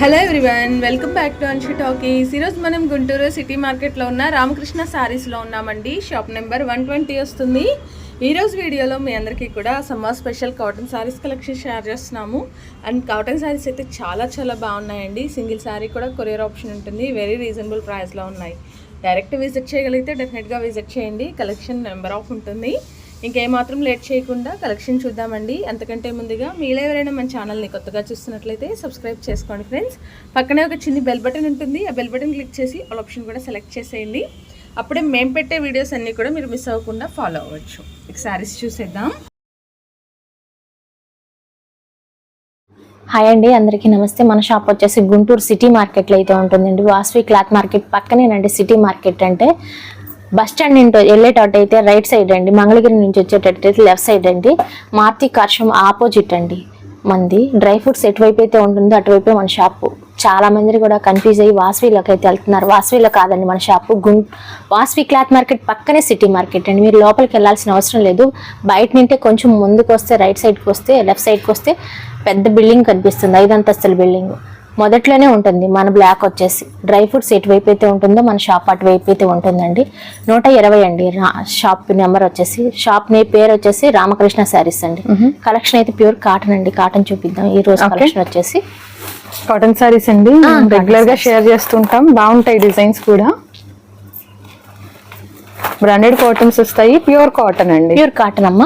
Hello everyone welcome back to Anshi talkies ఈరోజు మనం Guntur city మార్కెట్లో ఉన్న రామకృష్ణ సారీస్లో ఉన్నామండి. షాప్ నెంబర్ వన్ ట్వంటీ వస్తుంది. ఈరోజు వీడియోలో మీ అందరికీ కూడా summer special cotton saris collection share చేస్తున్నాము. అండ్ కాటన్ శారీస్ అయితే చాలా చాలా బాగున్నాయండి. సింగిల్ శారీ కూడా కొరియర్ ఆప్షన్ ఉంటుంది. వెరీ రీజనబుల్ ప్రైస్లో ఉన్నాయి. డైరెక్ట్ విజిట్ చేయగలిగితే డెఫినెట్గా విజిట్ చేయండి. కలెక్షన్ నెంబర్ ఆఫ్ ఉంటుంది. ఇంకేమాత్రం లేట్ చేయకుండా కలెక్షన్ చూద్దామండి. అంతకంటే ముందుగా మీరు ఎవరైనా మన ఛానల్ని కొత్తగా చూస్తున్నట్లయితే సబ్స్క్రైబ్ చేసుకోండి ఫ్రెండ్స్. పక్కనే ఒక చిన్న బెల్ బటన్ ఉంటుంది. ఆ బెల్ బటన్ క్లిక్ చేసి ఆల్ ఆప్షన్ కూడా సెలెక్ట్ చేసేయండి. అప్పుడే మేము పెట్టే వీడియోస్ అన్నీ కూడా మీరు మిస్ అవ్వకుండా ఫాలో అవ్వచ్చు. ఇక శారీస్ చూసేద్దాం. హాయ్ అండి. అందరికీ నమస్తే. మన షాప్ వచ్చేసి గుంటూరు సిటీ మార్కెట్లో అయితే ఉంటుందండి. వాస్వి క్లాత్ మార్కెట్ పక్కనేనండి సిటీ మార్కెట్ అంటే. బస్ స్టాండ్ నుండి వెళ్ళేటట్టు అయితే రైట్ సైడ్ అండి మంగళగిరి నుంచి వచ్చేటట్టు అయితే లెఫ్ట్ సైడ్ అండి. మార్తి కార్షం ఆపోజిట్ అండి మంది. డ్రై ఫ్రూట్స్ ఎటువైపు అయితే ఉంటుందో అటువైపే మన షాపు. చాలా మంది కూడా కన్ఫ్యూజ్ అయ్యి వాస్విలోకి అయితే వెళ్తున్నారు. వాస్విలో కాదండి మన షాపు. గుం వాస్వి క్లాత్ మార్కెట్ పక్కనే సిటీ మార్కెట్ అండి. మీరు లోపలికి వెళ్ళాల్సిన అవసరం లేదు. బయట నుంటే కొంచెం ముందుకు వస్తే రైట్ సైడ్కి వస్తే లెఫ్ట్ సైడ్కి వస్తే పెద్ద బిల్డింగ్ కనిపిస్తుంది. ఐదు అంతస్తుల బిల్డింగ్. మొదట్లోనే ఉంటుంది. మన బ్లాక్ వచ్చేసి. డ్రై ఫ్రూట్స్ ఎటువైపు అయితే ఉంటుందో మన షాప్ అటువైపు అయితే ఉంటుందండి. నూట ఇరవై అండి. షాప్ నెంబర్ వచ్చేసి. షాప్ నే పేరు వచ్చేసి రామకృష్ణ శారీస్ అండి. కలెక్షన్ అయితే ప్యూర్ కాటన్ అండి. కాటన్ చూపిద్దాం. ఈ రోజు. కలెక్షన్ వచ్చేసి. కాటన్ సారీస్ అండి. రెగ్యులర్గా షేర్ చేస్తుంటాం. బాగుంటాయి డిజైన్స్ కూడా. బ్రాండెడ్ కాటన్స్ వస్తాయి. ప్యూర్ కాటన్ అండి. ప్యూర్ కాటన్ అమ్మ.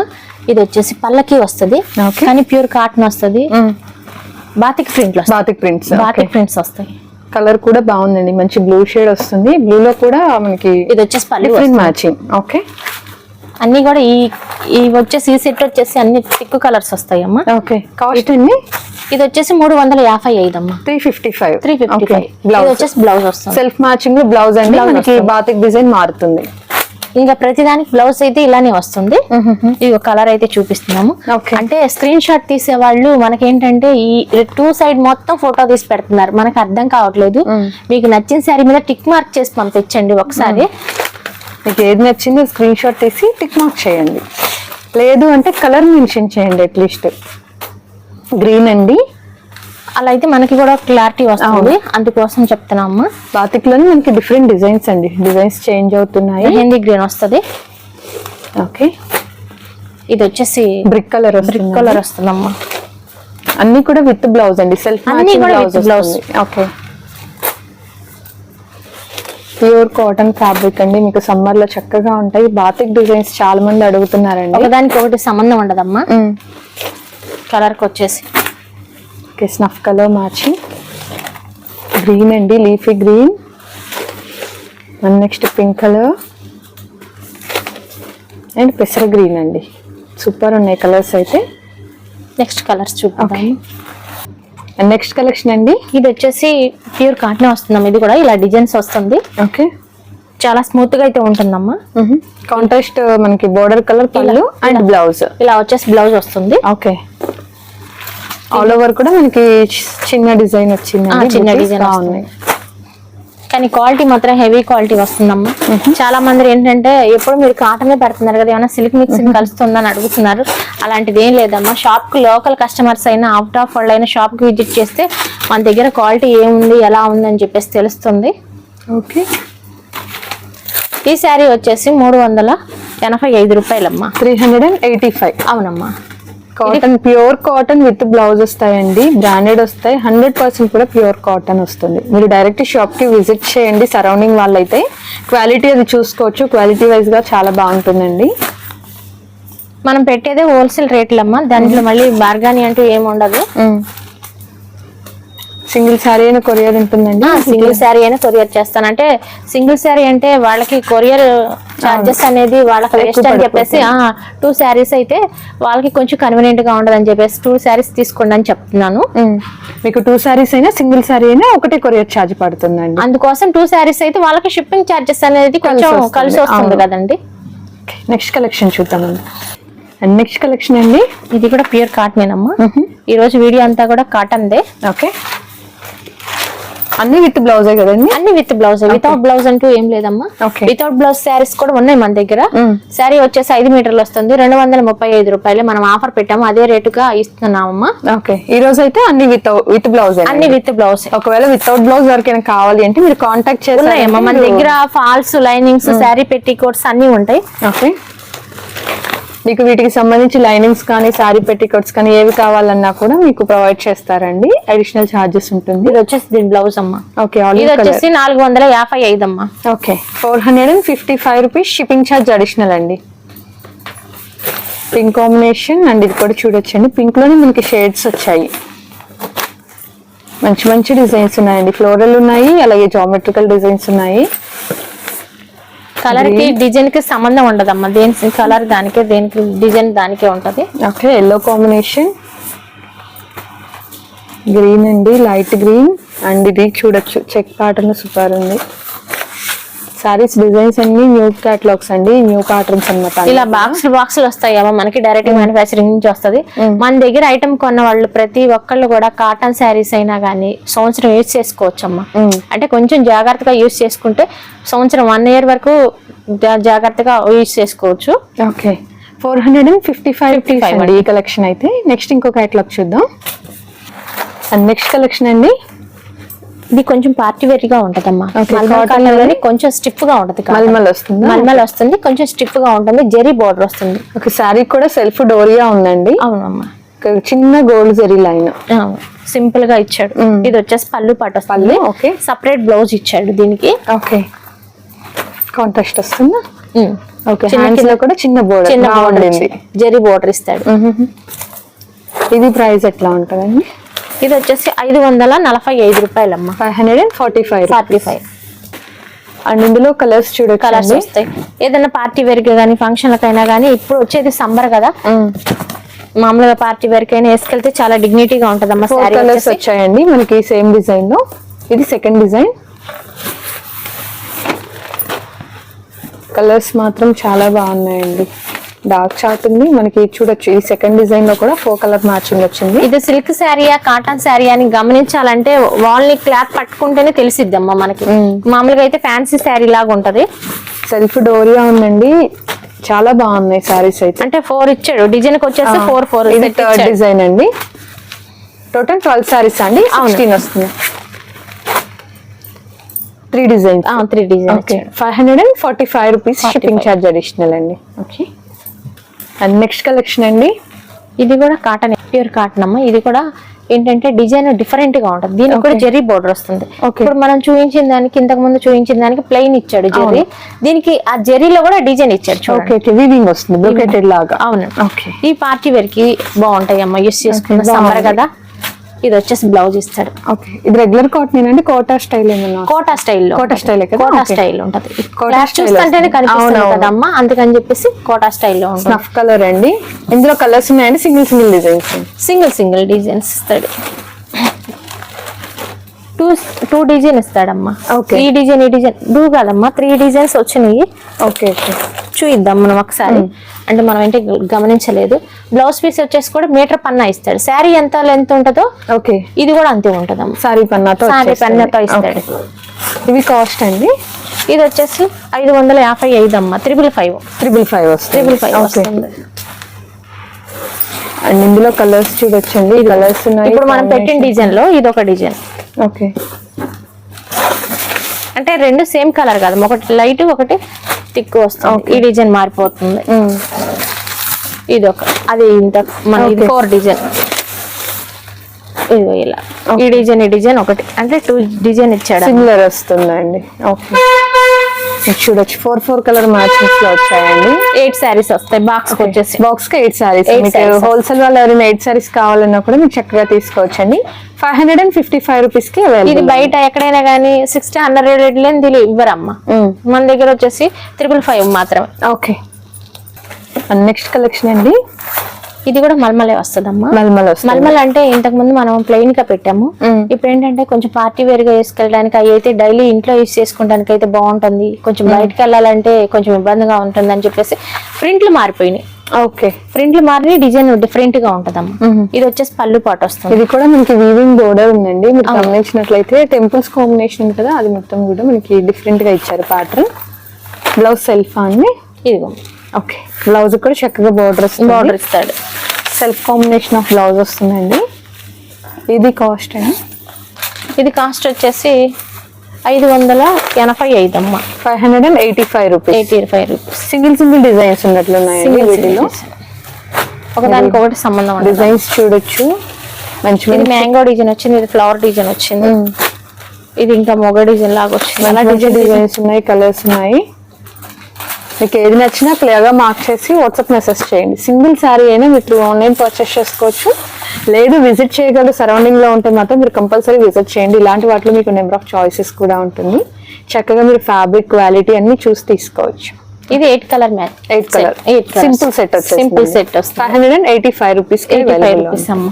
ఇది వచ్చేసి పల్లకి వస్తుంది. కానీ ప్యూర్ కాటన్ వస్తుంది. Batik print batik prints batik prints వస్తాయి. కలర్ కూడా బాగుందండి. మంచి బ్లూ షేడ్ వస్తుంది. బ్లూ లో కూడా మనకి ఇది వచ్చేసి పల్లి. మ్యాచింగ్ ఓకే అన్ని కూడా ఈ ఈ వచ్చేసి ఈ సెట్ వచ్చేసి అన్ని టిక్ కలర్స్ వస్తాయి అమ్మ. ఓకే కాస్ట్ అండి ఇది వచ్చేసి మూడు వందల యాభై ఐదు అమ్మ. Three fifty five three fifty five ఇది బ్లౌజ్ వచ్చేసి బ్లౌజ్ వస్తుంది. సెల్ఫ్ మ్యాచింగ్ బ్లౌజ్ అండి. మనకి. బాతిక్ డిజైన్ మారుతుంది. ఇంకా ప్రతిదానికి బ్లౌజ్ అయితే ఇలానే వస్తుంది. ఇది కలర్ అయితే చూపిస్తున్నాము. అంటే స్క్రీన్ షాట్ తీసే వాళ్ళు మనకేంటంటే ఈ టూ సైడ్ మొత్తం ఫోటో తీసి పెడుతున్నారు. మనకు అర్థం కావట్లేదు. మీకు నచ్చిన శారీ మీద టిక్ మార్క్ చేసి పంపించండి ఒకసారి. మీకు ఏది నచ్చిందో స్క్రీన్ షాట్ తీసి టిక్ మార్క్ చేయండి. లేదు అంటే కలర్ మెన్షన్ చేయండి అట్లీస్ట్. గ్రీన్ అండి. అలా అయితే మనకి కూడా క్లారిటీ వస్తుంది. అందుకోసం చెప్తున్నాము బాతిక్లోనే మనకి డిఫరెంట్ డిజైన్స్ అండి. డిజైన్స్ చేంజ్ అవుతున్నాయి. మెహందీ గ్రీన్ వస్తుంది. ఓకే. ఇది వచ్చేసి బ్రిక్ కలర్ బ్రిక్ కలర్ వస్తుందమ్మా. అన్ని కూడా విత్ బ్లౌజ్ అండి. సెల్ఫ్ అన్ని కూడా with blouse. Okay. Pure cotton fabric అండి. మీకు సమ్మర్లో చక్కగా ఉంటాయి. బాతిక్ డిజైన్స్ చాలా మంది అడుగుతున్నారండి. ఒకదానికి ఒకటి సంబంధం ఉండదమ్మా. కలర్కి వచ్చేసి. Okay snuff colour matching green అండి leafy green and next pink colour and పెసర గ్రీన్ అండి. సూపర్ ఉన్నాయి కలర్స్ అయితే. నెక్స్ట్ కలర్స్ చూద్దాం. అండ్ నెక్స్ట్ కలెక్షన్ అండి? ఇది వచ్చేసి ప్యూర్ కాటన్ వస్తుందమ్మా. ఇది కూడా ఇలా డిజైన్స్ వస్తుంది. ఓకే చాలా స్మూత్గా అయితే ఉంటుందమ్మా. కాంట్రాస్ట్ మనకి బోర్డర్ కలర్ పళ్ళు అండ్ బ్లౌజ్ ఇలా వచ్చేసి బ్లౌజ్ వస్తుంది. ఓకే ఆల్ ఓవర్ కూడా మనకి చిన్న డిజైన్ వచ్చింది చిన్న డిజైన్ ఉన్నాయి కానీ క్వాలిటీ మాత్రం హెవీ క్వాలిటీ వస్తుందమ్మా. చాలా మంది ఏంటంటే ఎప్పుడు మీరు కాటనే పెడుతున్నారు కదా ఏమైనా సిల్క్ మిక్సింగ్ కలుస్తుందని అడుగుతున్నారు. అలాంటిది ఏం లేదమ్మా. షాప్కి లోకల్ కస్టమర్స్ అయినా అవుట్ ఆఫ్ వరల్డ్ అయినా షాప్కి విజిట్ చేస్తే మన దగ్గర క్వాలిటీ ఏముంది ఎలా ఉంది అని చెప్పేసి తెలుస్తుంది. ఓకే ఈ శారీ వచ్చేసి మూడు వందల ఎనభై ఐదు రూపాయలమ్మా. Three hundred and eighty five అవునమ్మా. Cotton pure cotton with blouse వస్తాయండి. బ్రాండెడ్ వస్తాయి. హండ్రెడ్ పర్సెంట్ కూడా ప్యూర్ కాటన్ వస్తుంది. మీరు డైరెక్ట్ షాప్కి విజిట్ చేయండి. సరౌండింగ్ వాళ్ళైతే క్వాలిటీ అది చూసుకోవచ్చు. క్వాలిటీ వైజ్గా చాలా బాగుంటుందండి. మనం పెట్టేదే హోల్సేల్ రేట్లమ్మా దాంట్లో మళ్ళీ బార్గాని అంటూ ఏమి ఉండదు. సింగిల్ శారీ అయినా కొరియర్ ఉంటుందండి. సింగిల్ శారీ అయినా కొరియర్ చేస్తాను. అంటే సింగిల్ శారీ అంటే వాళ్ళకి కొరియర్ చార్జెస్ అనేది వాళ్ళకి వేస్ట్ అని చెప్పేసి టూ శారీస్ అయితే వాళ్ళకి కొంచెం కన్వీనియంట్గా ఉండదు అని చెప్పేసి టూ శారీస్ తీసుకోండి అని చెప్తున్నాను. మీకు టూ శారీస్ అయినా సింగిల్ శారీ అయినా ఒకటే కొరియర్ ఛార్జ్ పడుతుందండి. అందుకోసం టూ శారీస్ అయితే వాళ్ళకి షిప్పింగ్ చార్జెస్ అనేది కొంచెం. కలిసి వస్తుంది. కదండి. నెక్స్ట్ కలెక్షన్ చూద్దామండి. అండ్ నెక్స్ట్ కలెక్షన్ అండి? ఇది కూడా ప్యూర్ కాటన్ అమ్మా ఈ రోజు వీడియో అంతా కూడా కాటన్ దే ఓకే. అన్ని విత్ బ్లౌజే కదండి? అన్ని విత్ బ్లౌజ్. వితౌట్ బ్లౌజ్ అంటూ ఏం లేదమ్మా. వితౌట్ బ్లౌజ్ శారీస్ కూడా ఉన్నాయి మన దగ్గర. శారీ వచ్చేసి ఐదు మీటర్లు వస్తుంది. రెండు వందల ముప్పై ఐదు రూపాయలు మనం ఆఫర్ పెట్టాము. అదే రేటుగా ఇస్తున్నామమ్మా. ఓకే ఈ రోజు అయితే అన్ని విత్ విత్ బ్లౌజ్ అన్ని విత్ బ్లౌజ్. ఒకవేళ వితౌట్ బ్లౌజ్ ఎవరికైనా కావాలి అంటే మీరు కాంటాక్ట్ ఉన్నాయమ్మా. మన దగ్గర ఫాల్స్ లైనింగ్స్ శారీ పెట్టి కోట్స్ అన్ని ఉంటాయి. ఓకే మీకు వీటికి సంబంధించి లైనింగ్స్ కానీ సారీ పెట్టికోట్స్ కానీ ఏవి కావాలన్నా కూడా మీకు ప్రొవైడ్ చేస్తారండి. అడిషనల్ ఛార్జెస్ ఉంటుంది. ఇది వచ్చేసి దీని బ్లౌజ్ అమ్మా. ఓకే ఇది వచ్చేసి నాలుగు వందల యాభై ఐదు అమ్మా. Okay four hundred and fifty five rupees shipping charge additional అండి. పింక్ కాంబినేషన్ అండ్ ఇది కూడా చూడొచ్చండి. పింక్లోనే మనకి షేడ్స్ వచ్చాయి. మంచి మంచి డిజైన్స్ ఉన్నాయండి. ఫ్లోరల్ ఉన్నాయి అలాగే జామెట్రికల్ డిజైన్స్ ఉన్నాయి. కలర్కి డిజైన్కి సంబంధం ఉండదమ్మా. దేని కలర్ దానికే దేనికి డిజైన్ దానికే ఉంటది. ఓకే ఎల్లో కాంబినేషన్ గ్రీన్ అండి లైట్ గ్రీన్ అండ్ ఇది చూడొచ్చు. చెక్ ప్యాటర్న్ సూపర్ ఉంది. సారీస్ డిజైన్స్ అన్ని న్యూ క్యాటలాగ్స్ అండి న్యూ ప్యాటర్న్స్ అనమాట ఇలా బాక్స్ బాక్సులు వస్తాయి మనకి డైరెక్ట్ మ్యానుఫాక్చరింగ్ నుంచి వస్తది. మన దగ్గర ఐటమ్ కొన్న వాళ్ళు ప్రతి ఒక్కళ్ళు కూడా కాటన్ శారీస్ అయినా కానీ సంవత్సరం యూజ్ చేసుకోవచ్చు అమ్మా అంటే కొంచెం జాగ్రత్తగా యూజ్ చేసుకుంటే సంవత్సరం వన్ ఇయర్ వరకు జాగ్రత్తగా యూజ్ చేసుకోవచ్చు. Okay. Four hundred and fifty five rupees అండి ఈ కలెక్షన్ అయితే. నెక్స్ట్ ఇంకో క్యాటలాగ్ చూద్దాం. అండ్ నెక్స్ట్ కలెక్షన్ అండి ఇది కొంచెం పార్టీ వేర్గా ఉంటదమ్మా. మల్మల్ కొంచెం స్టిఫ్గా ఉంటది. మల్మల్ వస్తుందా? మల్మల్ వస్తుంది కొంచెం స్టిఫ్గా ఉంటుంది జెరీ బోర్డర్ వస్తుంది. ఒక శారీ కూడా సెల్ఫ్ డోరియా ఉందండి. అవునమ్మా. చిన్న గోల్డ్ జరీ లైన్ సింపుల్గా ఇచ్చాడు. ఇది వచ్చేసి పళ్ళు పాట వస్తుంది. పళ్ళు, okay. సపరేట్ బ్లౌజ్ ఇచ్చాడు దీనికి. ఓకే. కాంట్రాస్ట్ వస్తుందా. ఓకే హ్యాండ్స్లో కింద- కూడా చిన్న బోర్డర్ చిన్న బోర్డర్ బాగుండింది జెరీ బోర్డర్ ఇస్తాడు. ఇది ప్రైస్ ఎట్లా ఉంటుందండి? ఇది వచ్చేసి ఐదు వందల నలభై ఐదు రూపాయలమ్మా. Five hundred and forty five forty five and ఇందులో కలర్స్ కలర్స్ చూడొచ్చు వస్తాయి. ఏదైనా పార్టీ వేర్ కానీ ఫంక్షన్లకైనా కానీ ఇప్పుడు వచ్చేది సమ్మర్ కదా. మామూలుగా పార్టీ వేర్ కైనా వేసుకెళ్తే చాలా డిగ్నిటీగా ఉంటదమ్మా ఫోర్ శారీ కలర్స్ వచ్చాయండి. మనకి సేమ్ డిజైన్లో. ఇది సెకండ్ డిజైన్ కలర్స్ మాత్రం చాలా బాగున్నాయండి. డార్క్ చార్ట్ ఉంది. మనకి చూడొచ్చు. ఈ సెకండ్ డిజైన్లో కూడా ఫోర్ కలర్ మ్యాచింగ్ వచ్చింది. ఇది సిల్క్ శారీయా కాటన్ శారీ అని గమనించాలంటే వాళ్ళని క్లాత్ పట్టుకుంటేనే తెలిసిద్దమ్మా మనకి. మామూలుగా అయితే ఫ్యాన్సీ శారీ లాగా ఉంటది. సెల్ఫ్ డోరియా ఉందండి. చాలా బాగున్నాయి సారీస్ అయితే. అంటే ఫోర్ ఇచ్చాడు. డిజైన్కి వచ్చేసి ఫోర్ ఫోర్ ఇది థర్డ్ డిజైన్ అండి. టోటల్ ట్వెల్వ్ సారీస్ అండి. సిక్స్టీన్ వస్తుంది. Three designs three design five hundred and forty five rupees shipping charge additional అండి. ఓకే అండ్ నెక్స్ట్ కలెక్షన్ అండి. ఇది కూడా కాటన్ ప్యూర్ కాటన్ అమ్మా. ఇది కూడా ఏంటంటే డిజైన్ డిఫరెంట్గా ఉంటుంది. దీనికి కూడా జెరీ బోర్డర్ వస్తుంది. ఇప్పుడు మనం చూపించిన దానికి ఇంతకు ముందు చూపించిన దానికి ప్లెయిన్ ఇచ్చాడు జెరీ. దీనికి ఆ జెరీలో కూడా డిజైన్ ఇచ్చాడు చూడండి. ఓకే వివింగ్ వస్తుంది లాగా. అవును ఓకే ఈ పార్టీ వేర్కి బాగుంటాయి అమ్మా. యూస్ చేసుకున్న సమ్మర్. కదా. ఇది వచ్చేసి బ్లౌజ్ ఇస్తాడు. ఓకే. ఇది రెగ్యులర్ కాటన్ అండి? కోటా స్టైల్ కోటా స్టైల్లో కోటా స్టైలే? కోటా. స్టైల్ ఉంటది. స్టైల్ చూస్తుంటేనే. కనిపిస్తుంది. కదమ్మా. అందుకని చెప్పేసి కోటా స్టైల్లో ఉంటుంది. స్నఫ్ కలర్ అండి. ఇందులో కలర్స్ ఉన్నాయండి? Single single designs single single designs ఇస్తాడు. టూ టూ డిజైన్ ఇస్తాడమ్మా. ఈ డిజైన్ ఈ డిజైన్. కాదమ్మా త్రీ డిజైన్స్ వచ్చినాయి. Okay okay. చూయిద్దాం మనం ఒకసారి. అంటే మనం ఏంటి గమనించలేదు. బ్లౌజ్ పీస్ వచ్చేసి కూడా మీటర్ పన్నా ఇస్తాడు. శారీ ఎంత లెంత్ ఉంటుందో ఓకే. ఇది కూడా అంతే ఉంటదమ్మా. సారీ పన్నాతో వచ్చేస్తుంది. పన్నాతో ఇస్తాడు. ఇవి కాస్ట్ అండి? ఇది వచ్చేసి ఐదు వందల యాభై ఐదు అమ్మా. Triple five triple five triple five వస్తుంది. అండ్ ఇందులో కలర్స్ చూడొచ్చండి. కలర్స్ ఉన్నాయి. ఇప్పుడు మనం పెట్టిన డిజైన్లో ఇది ఒక డిజైన్. ఓకే. అంటే రెండు సేమ్ కలర్ కాదు. ఒకటి లైట్ ఒకటి థిక్ వస్తుంది. ఈ డిజైన్ మారిపోతుంది. ఇది ఒక అది ఇంత మన ఇది. Four design. ఇదిగో ఇలా. ఈ డిజైన్ ఈ డిజైన్ ఒకటి. అంటే టూ డిజైన్ ఇచ్చాడు సిమిలర్ వస్తుందండి. ఓకే. ఇది చూడొచ్చు. ఫోర్ ఫోర్ కలర్ మ్యాచింగ్స్లో వచ్చాయండి ఎయిట్ శారీస్ వస్తాయి. బాక్స్ వచ్చేసి. బాక్స్కి ఎయిట్ సారీస్ మీకు. హోల్సేల్ వాళ్ళు ఎవరైనా ఎయిట్ సారీస్ కావాలన్నా కూడా మీరు చక్కగా తీసుకోవచ్చండి. Five hundred and fifty five రూపీస్కి ఇది బయట ఎక్కడైనా కానీ సిక్స్టీ హండ్రెడ్ లేని దీని ఇవ్వరమ్మా. మన దగ్గర వచ్చేసి త్రిపుల్ ఫైవ్ మాత్రమే. ఓకే నెక్స్ట్ కలెక్షన్ అండి. ఇది కూడా మల్మలే వస్తుందమ్మా. మల్మల్ మల్మల్ అంటే ఇంతకు ముందు మనం ప్లెయిన్గా పెట్టాము. ఇప్పుడు ఏంటంటే కొంచెం పార్టీ వేర్గా వేసుకెళ్ళడానికి అవి అయితే డైలీ ఇంట్లో యూస్ చేసుకోవడానికి అయితే బాగుంటుంది. కొంచెం బయటకు వెళ్ళాలంటే కొంచెం ఇబ్బందిగా ఉంటుంది అని చెప్పేసి ప్రింట్లు మారిపోయినాయి. ఓకే. ప్రింట్లు మారి డిజైన్ డిఫరెంట్గా ఉంటదమ్మా. ఇది వచ్చేసి పళ్ళు పాటు వస్తుంది. ఇది కూడా మనకి వీవింగ్ బోర్డర్ ఉందండి. మీరు గమనించినట్లయితే టెంపుల్స్ కాంబినేషన్ కదా అది మొత్తం కూడా మనకి డిఫరెంట్గా ఇచ్చారు ప్యాటర్న్ బ్లౌజ్ సెల్ఫ్ అండి? ఇదిగో. ఓకే. బ్లౌజ్ కూడా చక్కగా బోర్డర్ బార్డర్ ఇస్తాడు. సెల్ఫ్ కాంబినేషన్ ఆఫ్ బ్లౌజ్ వస్తుందండి. ఇది కాస్ట్ అండి. ఇది కాస్ట్ వచ్చేసి ఐదు వందల ఎనభై ఐదు అమ్మ. Five hundred and eighty five rupees. Eighty five rupees. Single single designs ఉన్నట్లున్నాయండి వీటిలో. ఒకదానికి ఒకటి సంబంధం డిజైన్స్ చూడొచ్చు. మంచి ఇది మ్యాంగో డిజైన్ వచ్చింది ఇది ఫ్లవర్ డిజైన్ వచ్చింది. ఇది ఇంకా మొగ డిజైన్ లాగా వచ్చింది. అలా డిజైన్ డిజైన్స్ ఉన్నాయి కలర్స్ ఉన్నాయి. మీకు ఏది నచ్చినా క్లియర్గా మార్క్ చేసి వాట్సాప్ మెసేజ్ చేయండి. సింగిల్ శారీ అయినా మీరు ఆన్లైన్ పర్చేస్ చేసుకోవచ్చు. లేదు విజిట్ చేయగలరు. సరౌండింగ్లో ఉంటే మాత్రం మీరు కంపల్సరీ విజిట్ చేయండి. ఇలాంటి వాటిలో మీకు నెంబర్ ఆఫ్ చాయిసెస్ కూడా ఉంటుంది. చక్కగా మీరు ఫ్యాబ్రిక్ క్వాలిటీ అన్ని చూసి తీసుకోవచ్చు. ఇది eight colour match eight colour eight simple set simple set five hundred and eighty five rupees eighty five rupees అమ్మ.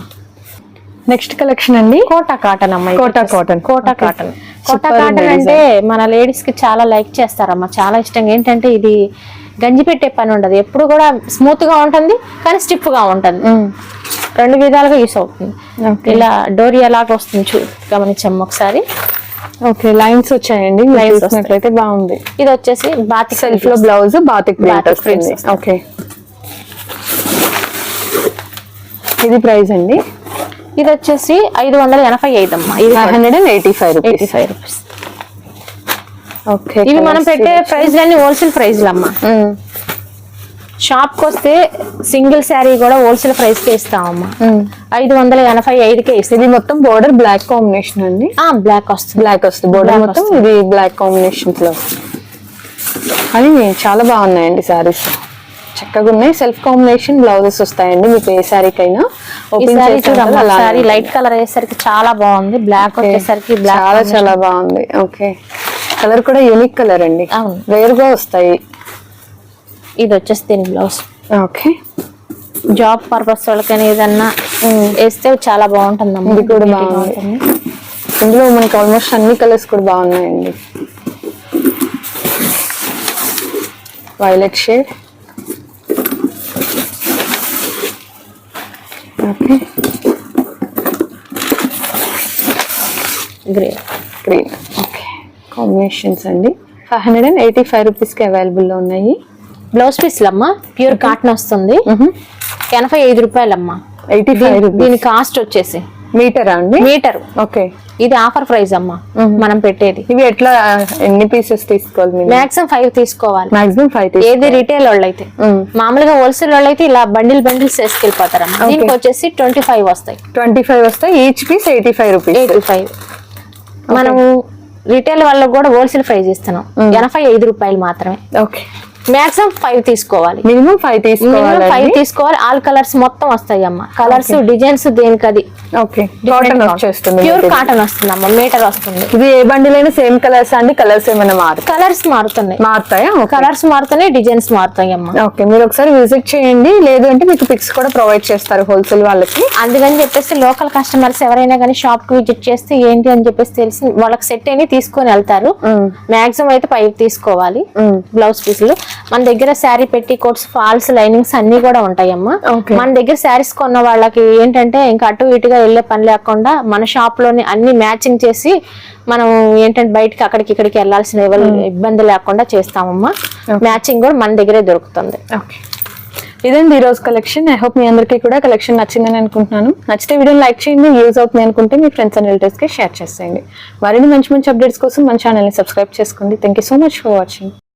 నెక్స్ట్ కలెక్షన్ అండి. కోటా కాటన్ అమ్మ ఇది Kota. Cotton. Kota. Cotton. Kota cotton అంటే మన లేడీస్కి చాలా లైక్ చేస్తారమ్మా. చాలా ఇష్టంగా. ఏంటంటే ఇది గంజి పెట్టే పని ఉండదు. ఎప్పుడు కూడా స్మూత్గా ఉంటుంది కానీ స్టిఫ్గా ఉంటుంది. రెండు విధాలుగా యూస్ అవుతుంది. ఇలా డోరియా లాగా వస్తుంది చూ గమనించమ్మ ఒకసారి. ఓకే లైన్స్ వచ్చాయండి. Lines చూసినట్లయితే బాగుంది. ఇది వచ్చేసి బాతి సెల్ఫ్లో బ్లౌజ్ బాతిక్ ప్రింట్ వస్తుంది ఓకే ఇది ప్రైస్ అండి. ఇది వచ్చేసి ఐదు వందల ఎనభై ఐదు అమ్మా. ఇది hundred and eighty five eighty five rupees okay ఇవి మనం పెట్టే ప్రైస్ అన్ని హోల్సేల్ ప్రైస్లు అమ్మా. షాప్కి వస్తే సింగిల్ శారీ కూడా హోల్సేల్ ప్రైస్కి ఇస్తామమ్మా. ఐదు వందల ఎనభై ఐదుకే ఇస్తాం. ఇది మొత్తం బోర్డర్ బ్లాక్ కాంబినేషన్ అండి? బ్లాక్ వస్తుంది. బ్లాక్ వస్తుంది. బోర్డర్ మొత్తం ఇది బ్లాక్ కాంబినేషన్స్లో. అని చాలా బాగున్నాయండి సారీస్ చక్కగా ఉన్నాయి. సెల్ఫ్ కాంబినేషన్ బ్లౌజెస్ వస్తాయండి మీకు ఏ శారీకైనా. సారీ చూడమ్మా సారీ లైట్ కలర్ అయ్యేసరికి చాలా బాగుంది. బ్లాక్ వచ్చేసరికి బ్లాక్ చాలా చాలా బాగుంది. ఓకే కలర్ కూడా యూనిక్ కలర్ అండి. అవును. రేర్గా వస్తాయి. ఇది వచ్చేసి దీని బ్లౌజ్ ఓకే జాబ్ పర్పస్ వాళ్ళకైనా ఏదన్నా వేస్తే చాలా బాగుంటుంది ఇది కూడా బాగుంది. ఇందులో మనకి ఆల్మోస్ట్ అన్ని కలర్స్ కూడా బాగున్నాయండి. Violet shade okay. Grey green. Okay. Combinations అండి. Five hundred and eighty five రూపీస్కి అవైలబుల్లో ఉన్నాయి. బ్లౌజ్ పీస్లు అమ్మా ప్యూర్ కాటన్ వస్తుంది. ఎనభై ఐదు రూపాయలమ్మా. ఎయిటీ ఫైవ్ దీని కాస్ట్ వచ్చేసి మీటరా అండి? మీటర్. ఓకే. ఇది ఆఫర్ ప్రైస్ అమ్మా. మనం పెట్టేది. ఇవి ఎట్లా ఎన్ని పీసెస్ తీసుకోవాలి మాక్సిమం ఫైవ్ తీసుకోవాలి. మాక్సిమం ఫైవ్ ఏది రిటైల్ వాళ్ళు అయితే మామూలుగా హోల్సేల్ వాళ్ళు అయితే ఇలా బండిల్ బండిల్స్ వేసుకెళ్ళిపోతారమ్మా దీనికి వచ్చేసి ట్వంటీ ఫైవ్ వస్తాయి. ట్వంటీ ఫైవ్ వస్తాయి. Each piece eighty five rupees eighty five మనము రిటైల్ వాళ్ళకి కూడా హోల్సేల్ ప్రైస్ ఇస్తున్నాం. ఎనభై ఐదు రూపాయలు మాత్రమే. ఓకే మాక్సిమం ఫైవ్ తీసుకోవాలి. మినిమం ఫైవ్ ఫైవ్ తీసుకోవాలి తీసుకోవాలి. ఆల్ కలర్స్ మొత్తం వస్తాయి అమ్మ కలర్స్ డిజైన్స్ దేనికి అది ఓకే కాటన్ వచ్చేస్తుంది ప్యూర్. కాటన్ వస్తుంది అమ్మ మీటర్ వస్తుంది. ఇది ఏ బండిల్ అయినా సేమ్ కలర్స్ అండి? కలర్స్ ఏమైనా మారు కలర్స్ మారుతున్నాయి. మారుతాయా? కలర్స్ మారుతున్నాయి డిజైన్స్ మారుతాయి అమ్మ ఓకే మీరు ఒకసారి విజిట్ చేయండి. లేదు అంటే మీకు పిక్స్ కూడా ప్రొవైడ్ చేస్తారు హోల్సేల్ వాళ్ళకి. అందుకని చెప్పేసి లోకల్ కస్టమర్స్ ఎవరైనా కానీ షాప్కి విజిట్ చేస్తే ఏంటి అని చెప్పేసి తెలిసి వాళ్ళకి సెట్ అయినా తీసుకొని వెళ్తారు. మాక్సిమం అయితే ఫైవ్ తీసుకోవాలి. బ్లౌజ్ పీసులు మన దగ్గర శారీ పెట్టి కోట్స్ ఫాల్స్ లైనింగ్స్ అన్ని కూడా ఉంటాయమ్మా. మన దగ్గర శారీస్ కొన్న వాళ్ళకి ఏంటంటే ఇంకా అటు ఇటుగా వెళ్ళే పని లేకుండా మన షాప్లోని అన్ని మ్యాచింగ్ చేసి మనం ఏంటంటే బయటకి అక్కడికి ఇక్కడికి వెళ్ళాల్సిన ఎవరు ఇబ్బంది లేకుండా చేస్తామమ్మా. మ్యాచింగ్ కూడా మన దగ్గరే దొరుకుతుంది. ఓకే. ఇదండి ఈ రోజు కలెక్షన్. ఐ హోప్ మీ అందరికీ కూడా కలెక్షన్ నచ్చిందని అనుకుంటున్నాను. నచ్చితే వీడియోని లైక్ చేయండి యూజ్ అవుతుంది అనుకుంటే మీ ఫ్రెండ్స్ అండ్ రిలేటివ్స్కి షేర్ చేసేయండి. మరిన్ని మంచి మంచి అప్డేట్స్ కోసం మన ఛానల్ని సబ్స్క్రైబ్ చేసుకోండి. Thank you so much for watching